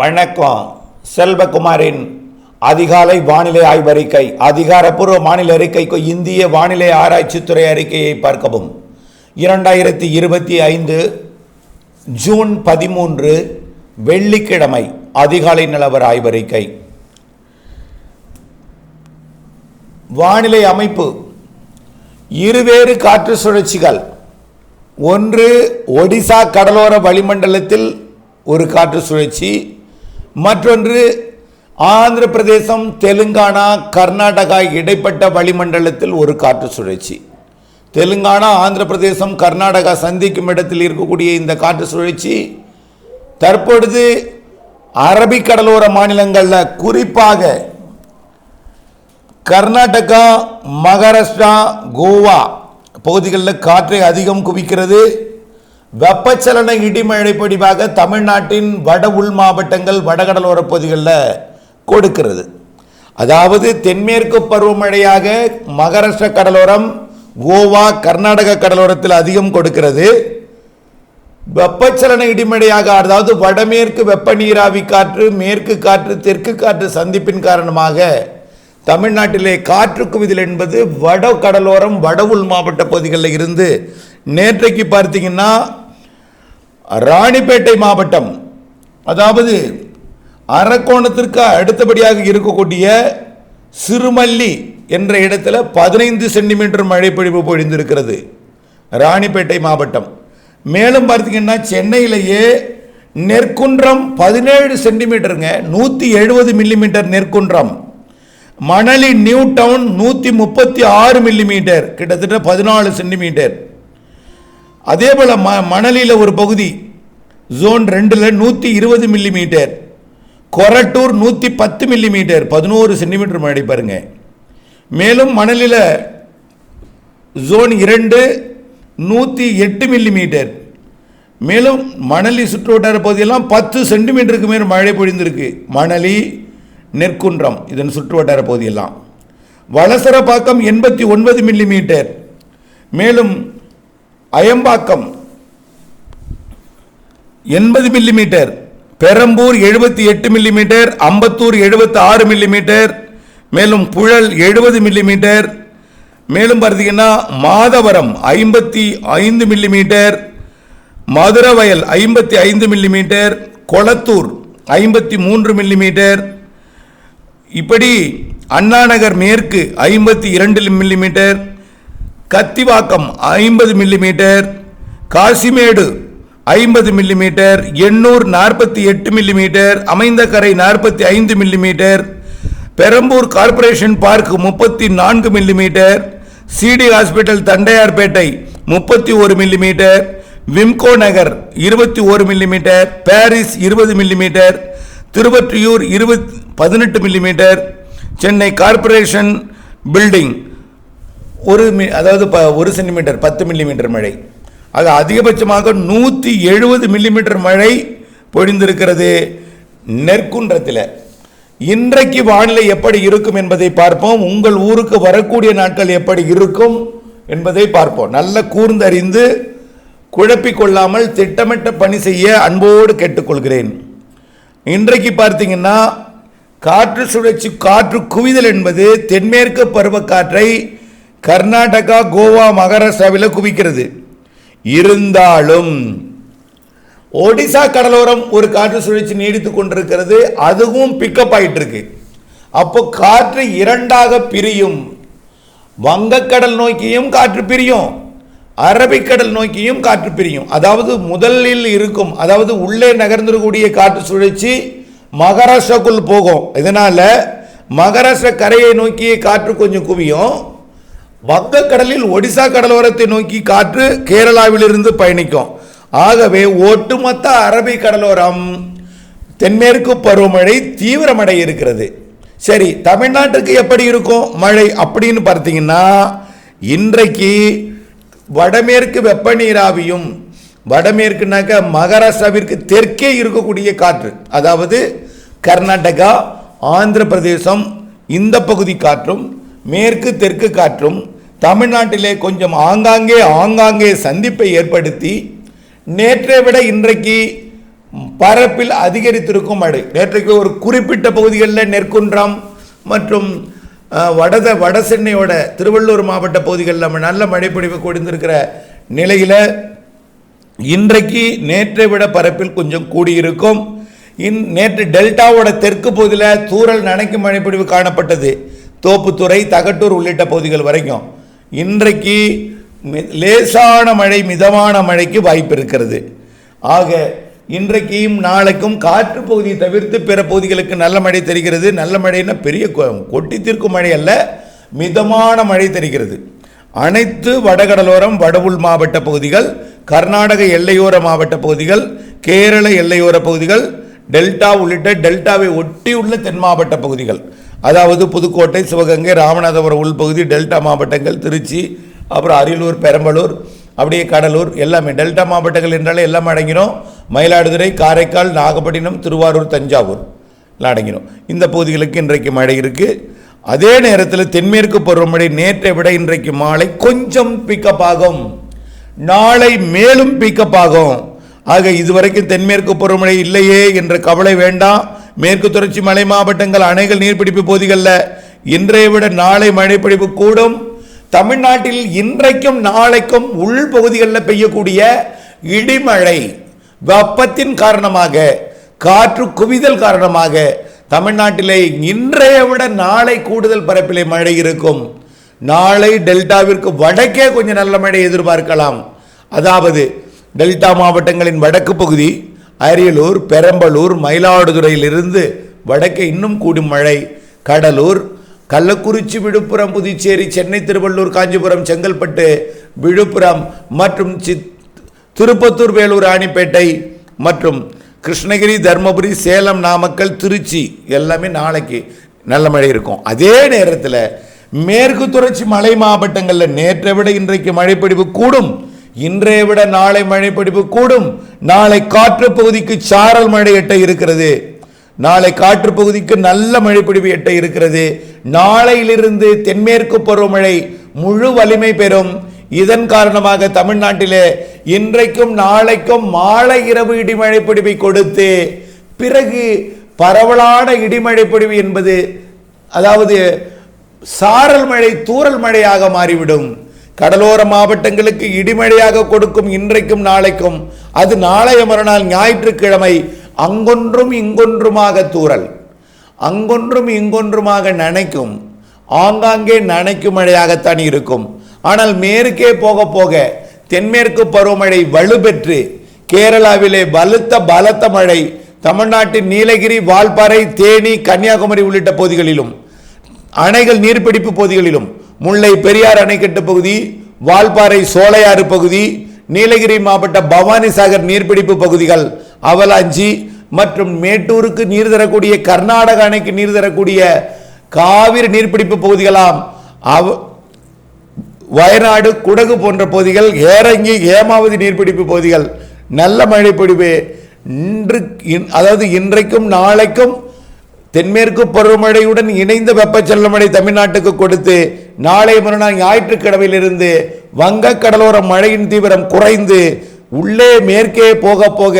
வணக்கம். செல்வகுமாரின் அதிகாலை வானிலை ஆய்வறிக்கை அதிகாரப்பூர்வ மாநில அறிக்கைக்கு இந்திய வானிலை ஆராய்ச்சித்துறை அறிக்கையை பார்க்கவும். இரண்டாயிரத்தி இருபத்தி ஐந்து ஜூன் பதிமூன்று வெள்ளிக்கிழமை அதிகாலை நிலவர ஆய்வறிக்கை. வானிலை அமைப்பு. இருவேறு காற்று சுழற்சிகள். ஒன்று ஒடிசா கடலோர வளிமண்டலத்தில் ஒரு காற்று சுழற்சி மற்றொன்று ஆந்திர பிரதேசம் தெலுங்கானா கர்நாடகா இடைப்பட்ட வளிமண்டலத்தில் ஒரு காற்று சுழற்சி. தெலுங்கானா ஆந்திர பிரதேசம் கர்நாடகா சந்திக்கும் இடத்தில் இருக்கக்கூடிய இந்த காற்று சுழற்சி தற்பொழுது அரபிக்கடலோர மாநிலங்களில் குறிப்பாக கர்நாடகா மகாராஷ்டிரா கோவா பகுதிகளில் காற்றை அதிகம் குவிக்கிறது. வெப்பச்சலன இடிமழை பொடிவாக தமிழ்நாட்டின் வட உள் மாவட்டங்கள் வடகடலோர பகுதிகளில் கொடுக்கிறது. அதாவது தென்மேற்கு பருவமழையாக மகாராஷ்டிர கடலோரம் கோவா கர்நாடக கடலோரத்தில் அதிகம் கொடுக்கிறது. வெப்பச்சலன இடிமழையாக அதாவது வடமேற்கு வெப்ப நீராவி காற்று மேற்கு காற்று தெற்கு காற்று சந்திப்பின் காரணமாக தமிழ்நாட்டிலே காற்று குவிதல் என்பது வட கடலோரம் வட உள் மாவட்ட பகுதிகளில் இருந்து நேற்றைக்கு பார்த்தீங்கன்னா ராணிப்பேட்டை மாவட்டம் அதாவது அரக்கோணத்திற்கு அடுத்தபடியாக இருக்கக்கூடிய சிறுமல்லி என்ற இடத்துல பதினைந்து சென்டிமீட்டர் மழை பொழிவு பொழிந்திருக்கிறது ராணிப்பேட்டை மாவட்டம். மேலும் பார்த்தீங்கன்னா சென்னையிலேயே நெற்குன்றம் பதினேழு சென்டிமீட்டருங்க நூற்றி எழுபது millimetre Nerkundram. Manali new town நூற்றி முப்பத்தி ஆறு மில்லிமீட்டர் கிட்டத்தட்ட பதினாலு சென்டிமீட்டர். அதே போல் ம மணலியில் ஒரு பகுதி ஜோன் ரெண்டில் நூற்றி இருபது மில்லிமீட்டர் கொரட்டூர் நூற்றி பத்து மில்லிமீட்டர் பதினோரு சென்டிமீட்டர் மழை பாருங்க. மேலும் மணலில் ஜோன் இரண்டு நூற்றி எட்டு மில்லிமீட்டர் மேலும் மணலி சுற்றுவட்டார பகுதியெல்லாம் பத்து சென்டிமீட்டருக்கு மேல் மழை பொழிந்திருக்கு. மணலி நெற்குன்றம் இதன் சுற்றுவட்டார பகுதியெல்லாம். வளசரப்பாக்கம் எண்பத்தி ஒன்பது மில்லிமீட்டர் மேலும் அயம்பாக்கம் எண்பது மில்லிமீட்டர் பெரம்பூர் எழுபத்தி எட்டு மில்லிமீட்டர் அம்பத்தூர் எழுபத்தி ஆறு மில்லிமீட்டர் மேலும் புழல் எழுபது மில்லிமீட்டர் மேலும் பார்த்தீங்கன்னா மாதவரம் ஐம்பத்தி ஐந்து மில்லிமீட்டர் மதுரவயல் ஐம்பத்தி ஐந்து மில்லிமீட்டர் கொளத்தூர் ஐம்பத்தி மூன்று மில்லிமீட்டர் இப்படி அண்ணாநகர் மேற்கு ஐம்பத்தி இரண்டு மில்லிமீட்டர் கத்திவாக்கம் ஐம்பது மில்லிமீட்டர் காசிமேடு ஐம்பது மில்லிமீட்டர் எண்ணூர் நாற்பத்தி எட்டு மில்லிமீட்டர் அமைந்தகரை நாற்பத்தி ஐந்து மில்லிமீட்டர் பெரம்பூர் கார்ப்பரேஷன் பார்க் முப்பத்தி நான்கு மில்லிமீட்டர் சிடி ஹாஸ்பிட்டல் தண்டையார்பேட்டை முப்பத்தி ஒரு மில்லிமீட்டர் விம்கோ நகர் இருபத்தி ஒரு மில்லிமீட்டர் பாரிஸ் இருபது மில்லிமீட்டர் திருவற்றியூர் இருபத் பதினெட்டு மில்லிமீட்டர் சென்னை கார்ப்பரேஷன் பில்டிங் ஒரு மி அதாவது ப ஒரு சென்டிமீட்டர் பத்து மில்லிமீட்டர் மழை. அது அதிகபட்சமாக நூற்றி எழுபது மில்லிமீட்டர் மழை பொழிந்திருக்கிறது நெற்குன்றத்தில். இன்றைக்கு வானிலை எப்படி இருக்கும் என்பதை பார்ப்போம். உங்கள் ஊருக்கு வரக்கூடிய நாட்கள் எப்படி இருக்கும் என்பதை பார்ப்போம். நல்ல கூர்ந்தறிந்து குழப்பிக்கொள்ளாமல் திட்டமிட்ட பணி செய்ய அன்போடு கேட்டுக்கொள்கிறேன். இன்றைக்கு பார்த்தீங்கன்னா காற்று சுழற்சி காற்று குவிதல் என்பது தென்மேற்கு பருவக்காற்றை கர்நாடகா கோவா மகாராஷ்டிராவில் குவிக்கிறது. இருந்தாலும் ஒடிசா கடலோரம் ஒரு காற்று சுழற்சி நீடித்து கொண்டிருக்கிறது அதுவும் பிக்கப் ஆயிட்டு இருக்கு அப்போ காற்று இரண்டாக பிரியும். வங்கக்கடல் நோக்கியும் காற்று பிரியும். அரபிக்கடல் நோக்கியும் காற்று பிரியும். அதாவது முதலில் இருக்கும் அதாவது உள்ளே நகர்ந்துடக்கூடிய காற்று சுழற்சி மகாராஷ்டிராக்குள் போகும். இதனால மகாராஷ்டிரா கரையை நோக்கிய காற்று கொஞ்சம் குவியும். வங்கக்கடலில் ஒடிசா கடலோரத்தை நோக்கி காற்று கேரளாவிலிருந்து பயணிக்கும். ஆகவே ஒட்டுமொத்த அரபிக் கடலோரம் தென்மேற்கு பருவமழை தீவிரமடை இருக்கிறது. சரி தமிழ்நாட்டுக்கு எப்படி இருக்கும்? மழை அப்படின்னு பார்த்தீங்கன்னா இன்றைக்கு வடமேற்கு வெப்ப நீராவியும் வடமேற்குனாக்க மகாராஷ்டிராவிற்கு தெற்கே இருக்கக்கூடிய காற்று. அதாவது கர்நாடகா ஆந்திர பிரதேசம் இந்த பகுதி காற்றும் மேற்கு தெற்கு காற்றும் தமிழ்நாட்டிலே கொஞ்சம் ஆங்காங்கே ஆங்காங்கே சந்திப்பை ஏற்படுத்தி நேற்றை விட இன்றைக்கு பரப்பில் அதிகரித்திருக்கும் மழை. நேற்றைக்கு ஒரு குறிப்பிட்ட பகுதிகளில் நெற்குன்றம் மற்றும் வடத வட சென்னையோட திருவள்ளூர் மாவட்ட பகுதிகளில் நம்ம நல்ல மழைப்பொழிவு கொடுத்திருக்கிற நிலையில் இன்றைக்கு நேற்றை விட பரப்பில் கொஞ்சம் கூடியிருக்கும். இன் நேற்று டெல்டாவோட தெற்கு பகுதியில் தூறல் நனைக்கும் மழைப்பொழிவு காணப்பட்டது. தோப்புத்துறை தகட்டூர் உள்ளிட்ட பகுதிகள் வரைக்கும். இன்றைக்கு லேசான மழை மிதமான மழைக்கு வாய்ப்பு இருக்கிறது. ஆக இன்றைக்கும் நாளைக்கும் காற்று பகுதியை தவிர்த்து பிற பகுதிகளுக்கு நல்ல மழை தெரிகிறது. நல்ல மழைன்னா பெரிய கொ- கொட்டி தீர்க்கும் மழை அல்ல மிதமான மழை தெரிகிறது. அனைத்து வடகடலோரம் வடவுள் மாவட்ட பகுதிகள் கர்நாடக எல்லையோர மாவட்ட பகுதிகள் கேரள எல்லையோர பகுதிகள் டெல்டா உள்ளிட்ட டெல்டாவை ஒட்டியுள்ள தென் மாவட்ட பகுதிகள். அதாவது புதுக்கோட்டை சிவகங்கை ராமநாதபுரம் உள்பகுதி டெல்டா மாவட்டங்கள் திருச்சி அப்புறம் அரியலூர் பெரம்பலூர் அப்படியே கடலூர் எல்லாமே. டெல்டா மாவட்டங்கள் என்றாலே எல்லாம் அடங்கினோம் மயிலாடுதுறை காரைக்கால் நாகப்பட்டினம் திருவாரூர் தஞ்சாவூர் எல்லாம் அடங்கினோம் இந்த பகுதிகளுக்கு இன்றைக்கு மழை இருக்குது அதே நேரத்தில் தென்மேற்கு பருவமழை நேற்றை விட இன்றைக்கு மாலை கொஞ்சம் பிக்கப் ஆகும். நாளை மேலும் பிக்கப் ஆகும். ஆக இதுவரைக்கும் தென்மேற்கு பருவமழை இல்லையே என்ற கவலை வேண்டாம். மேற்கு தொடர்ச்சி மலை மாவட்டங்கள் அணைகள் நீர்பிடிப்பு பகுதிகளில் இன்றைய விட நாளை மழைப்பிடிப்பு கூடும். தமிழ்நாட்டில் இன்றைக்கும் நாளைக்கும் உள் பகுதிகளில் பெய்யக்கூடிய இடிமழை வெப்பத்தின் காரணமாக காற்று குவிதல் காரணமாக தமிழ்நாட்டிலே இன்றைய விட நாளை கூடுதல் பரப்பிலே மழை இருக்கும். நாளை டெல்டாவிற்கு வடக்கே கொஞ்சம் நல்ல மழை எதிர்பார்க்கலாம். அதாவது டெல்டா மாவட்டங்களின் வடக்கு பகுதி அரியலூர் பெரம்பலூர் மயிலாடுதுறையிலிருந்து வடக்கே இன்னும் கூடும் மழை. கடலூர் கள்ளக்குறிச்சி விழுப்புரம் புதுச்சேரி சென்னை திருவள்ளூர் காஞ்சிபுரம் செங்கல்பட்டு விழுப்புரம் மற்றும் சித் திருப்பத்தூர் வேலூர் ராணிப்பேட்டை மற்றும் கிருஷ்ணகிரி தர்மபுரி சேலம் நாமக்கல் திருச்சி எல்லாமே நாளைக்கு நல்ல மழை இருக்கும். அதே நேரத்தில் மேற்கு தொடர்ச்சி மலை மாவட்டங்களில் நேற்றை விட இன்றைக்கு மழைப்பிடிவு கூடும். இன்றைய விட நாளை மழைப்பிடிப்பு கூடும். நாளை காற்று பகுதிக்கு சாரல் மழை எட்ட இருக்கிறது. நாளை காற்று பகுதிக்கு நல்ல மழைப்பிடிவு எட்ட இருக்கிறது. நாளையிலிருந்து தென்மேற்கு பருவமழை முழு வலிமை பெறும். இதன் காரணமாக தமிழ்நாட்டிலே இன்றைக்கும் நாளைக்கும் மாலை இரவு இடிமழை பிடிப்பை கொடுத்து பிறகு பரவலான இடிமழை பொடிவு என்பது அதாவது சாரல் மழை தூறல் மழையாக மாறிவிடும். கடலோர மாவட்டங்களுக்கு இடிமழையாக கொடுக்கும் இன்றைக்கும் நாளைக்கும் அது நாளைய மறுநாள் ஞாயிற்றுக்கிழமை அங்கொன்றும் இங்கொன்றுமாக தூறல். அங்கொன்றும் இங்கொன்றுமாக நனைக்கும். ஆங்காங்கே நனைக்கும் மழையாகத்தான் இருக்கும். ஆனால் மேற்கே போக போக தென்மேற்கு பருவமழை வலுப்பெற்று கேரளாவிலே பலுத்த பலத்த மழை தமிழ்நாட்டின் நீலகிரி வால்பாறை தேனி கன்னியாகுமரி உள்ளிட்ட பகுதிகளிலும் அணைகள் நீர்பிடிப்பு பகுதிகளிலும் முல்லை பெரியார் அணைக்கட்டு பகுதி வால்பாறை சோலையாறு பகுதி நீலகிரி மாவட்ட பவானிசாகர் நீர்பிடிப்பு பகுதிகள் அவலாஞ்சி மற்றும் மேட்டூருக்கு நீர் தரக்கூடிய கர்நாடக அணைக்கு நீர் தரக்கூடிய காவிரி நீர்பிடிப்பு பகுதிகளாம் அவ வயநாடு குடகு போன்ற பகுதிகள் ஏரங்கி ஏமாவதி நீர்பிடிப்பு பகுதிகள். நல்ல மழை பொழிவு இன்று இன்- அதாவது இன்றைக்கும் நாளைக்கும் தென்மேற்கு பருவமழையுடன் இணைந்த வெப்பச்சலமழை தமிழ்நாட்டுக்கு கொடுத்து நாளை மறுநாள் ஞாயிற்றுக்கிழமையிலிருந்து வங்கக்கடலோர மழையின் தீவிரம் குறைந்து உள்ளே மேற்கே போக போக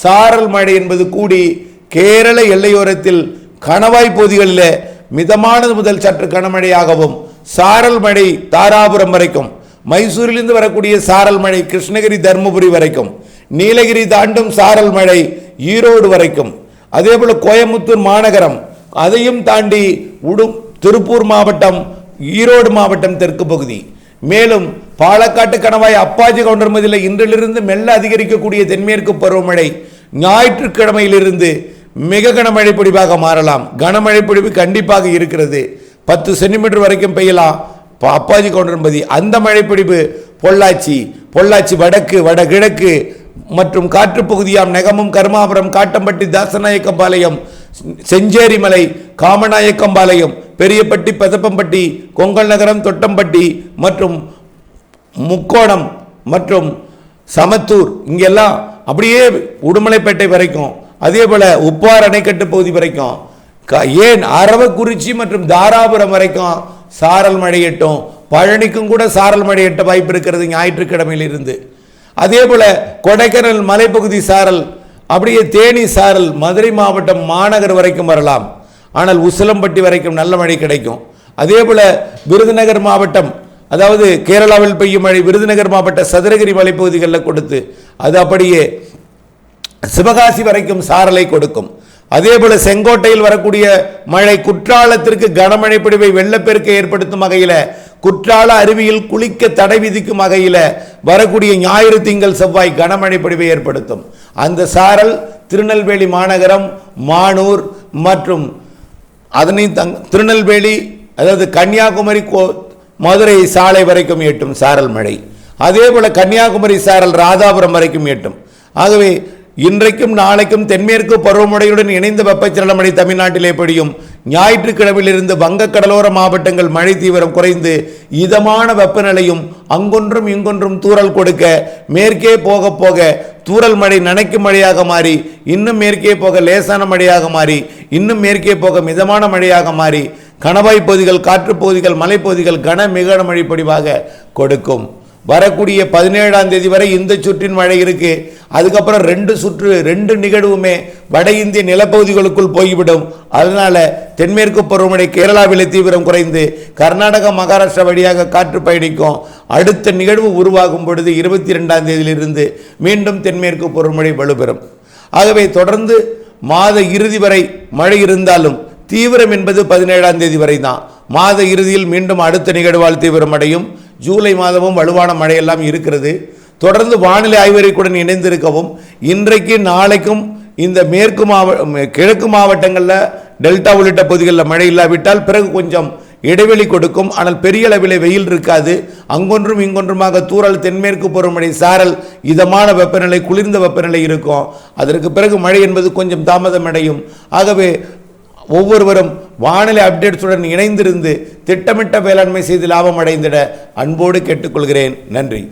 சாரல் மழை என்பது கூடி கேரள எல்லையோரத்தில் கணவாய் பகுதிகளில் மிதமானது முதல் சற்று கனமழையாகவும் சாரல் மழை தாராபுரம் வரைக்கும் மைசூரிலிருந்து வரக்கூடிய சாரல் மழை கிருஷ்ணகிரி தர்மபுரி வரைக்கும் நீலகிரி தாண்டும் சாரல் மழை ஈரோடு வரைக்கும் அதே போல் கோயம்புத்தூர் மாநகரம் அதையும் தாண்டி உடும் திருப்பூர் மாவட்டம் ஈரோடு மாவட்டம் தெற்கு பகுதி. மேலும் பாலக்காட்டு கணவாய் அப்பாஜி கவுண்டர்மதியில் இன்றிலிருந்து மெல்ல அதிகரிக்கக்கூடிய தென்மேற்கு பருவமழை ஞாயிற்றுக்கிழமையிலிருந்து மிக கனமழை பொழிவாக மாறலாம். கனமழை பொழிவு கண்டிப்பாக இருக்கிறது. பத்து சென்டிமீட்டர் வரைக்கும் பெய்யலாம் ப- அப்பாஜி கவுண்டர்மதி அந்த மழைப்பிடிப்பு பொள்ளாச்சி பொள்ளாச்சி வடக்கு வடகிழக்கு மற்றும் காற்றுப்பகுதியாம் நெகமும் கருமாபுரம் காட்டம்பட்டி தாசநாயக்கம்பாளையம் செஞ்சேரிமலை காமநாயக்கம்பாளையம் பெரியப்பட்டி பெதப்பம்பட்டி கொங்கல் நகரம் தொட்டம்பட்டி மற்றும் முக்கோணம் மற்றும் சமத்தூர் இங்கெல்லாம் அப்படியே உடுமலைப்பேட்டை வரைக்கும் அதே போல் உப்பார் அணைக்கட்டு பகுதி வரைக்கும் க- ஏன் அரவக்குறிச்சி மற்றும் தாராபுரம் வரைக்கும் சாரல் மழையட்டும் பழனிக்கும் கூட சாரல் மழையட்ட வாய்ப்பு இருக்கிறது ஞாயிற்றுக்கிழமையிலிருந்து. அதே போல் கொடைக்கானல் மலைப்பகுதி சாரல் அப்படியே தேனி சாரல் மதுரை மாவட்டம் மாநகர் வரைக்கும் வரலாம். ஆனால் உசிலம்பட்டி வரைக்கும் நல்ல மழை கிடைக்கும். அதே போல விருதுநகர் மாவட்டம் அதாவது கேரளாவில் பெய்யும் மழை விருதுநகர் மாவட்ட சதுரகிரி மலைப்பகுதிகளில் கொடுத்து அது அப்படியே சிவகாசி வரைக்கும் சாரலை கொடுக்கும். அதே போல செங்கோட்டையில் வரக்கூடிய மழை குற்றாலத்திற்கு கனமழை பிடிவை வெள்ளப்பெருக்கை ஏற்படுத்தும் வகையில் குற்றால அருவியில் குளிக்க தடை விதிக்கும் வகையில் வரக்கூடிய ஞாயிறு திங்கள் செவ்வாய் கனமழை பிடிவை ஏற்படுத்தும். அந்த சாரல் திருநெல்வேலி மாநகரம் மானூர் மற்றும் அதனை தங் திருநெல்வேலி அதாவது கன்னியாகுமரி கோ மதுரை சாலை வரைக்கும் எட்டும் சாரல் மழை. அதே போல் கன்னியாகுமரி சாரல் ராதாபுரம் வரைக்கும் எட்டும் ஆகவே இன்றைக்கும் நாளைக்கும் தென்மேற்கு பருவமழையுடன் இணைந்த வெப்பச்சலன மழை தமிழ்நாட்டிலே பொழியும் ஞாயிற்றுக்கிழமையிலிருந்து வங்கக்கடலோர மாவட்டங்கள் மழை தீவிரம் குறைந்து இதமான வெப்பநிலையும் அங்கொன்றும் இங்கொன்றும் தூறல் கொடுக்க மேற்கே போக போக தூறல் மழை நனைக்கும் மழையாக மாறி இன்னும் மேற்கே போக லேசான மழையாக மாறி இன்னும் மேற்கே போக மிதமான மழையாக மாறி கணவாய் பகுதிகள் காற்றுப் பகுதிகள் மலைப்பகுதிகள் கன மிக மழை பொடிவாக கொடுக்கும். வரக்கூடிய பதினேழாம் தேதி வரை இந்த சுற்றின் மழை இருக்கு. அதுக்கப்புறம் ரெண்டு சுற்று ரெண்டு நிகழ்வுமே வட இந்திய நிலப்பகுதிகளுக்குள் போய்விடும். அதனால தென்மேற்கு பருவமழை கேரளாவிலே தீவிரம் குறைந்து கர்நாடகா மகாராஷ்டிரா வழியாக காற்று பயணிக்கும். அடுத்த நிகழ்வு உருவாகும் பொழுது இருபத்தி ரெண்டாம் தேதியிலிருந்து மீண்டும் தென்மேற்கு பருவமழை வலுப்பெறும். ஆகவே தொடர்ந்து மாத இறுதி வரை மழை இருந்தாலும் தீவிரம் என்பது பதினேழாம் தேதி வரை தான் மாத இறுதியில் மீண்டும் அடுத்த நிகழ்வால் தீவிரமடையும். ஜூலை மாதமும் வலுவான மழையெல்லாம் இருக்கிறது. தொடர்ந்து வானிலை ஆய்வறிக்கையுடன் இணைந்திருக்கவும் இன்றைக்கு நாளைக்கும் இந்த மேற்கு மாவட்ட கிழக்கு மாவட்டங்களில் டெல்டா உள்ளிட்ட பகுதிகளில் மழை இல்லாவிட்டால் பிறகு கொஞ்சம் இடைவெளி கொடுக்கும். ஆனால் பெரிய அளவில் வெயில் இருக்காது. அங்கொன்றும் இங்கொன்றுமாக தூறல் தென்மேற்கு பருவமழை சாரல் இதமான வெப்பநிலை குளிர்ந்த வெப்பநிலை இருக்கும். அதற்கு பிறகு மழை என்பது கொஞ்சம் தாமதம் அடையும் ஆகவே ஒவ்வொருவரும் வானிலை அப்டேட்ஸுடன் இணைந்திருந்து திட்டமிட்ட வேளாண்மை செய்து லாபம் அடைந்திட அன்போடு கேட்டுக்கொள்கிறேன். நன்றி.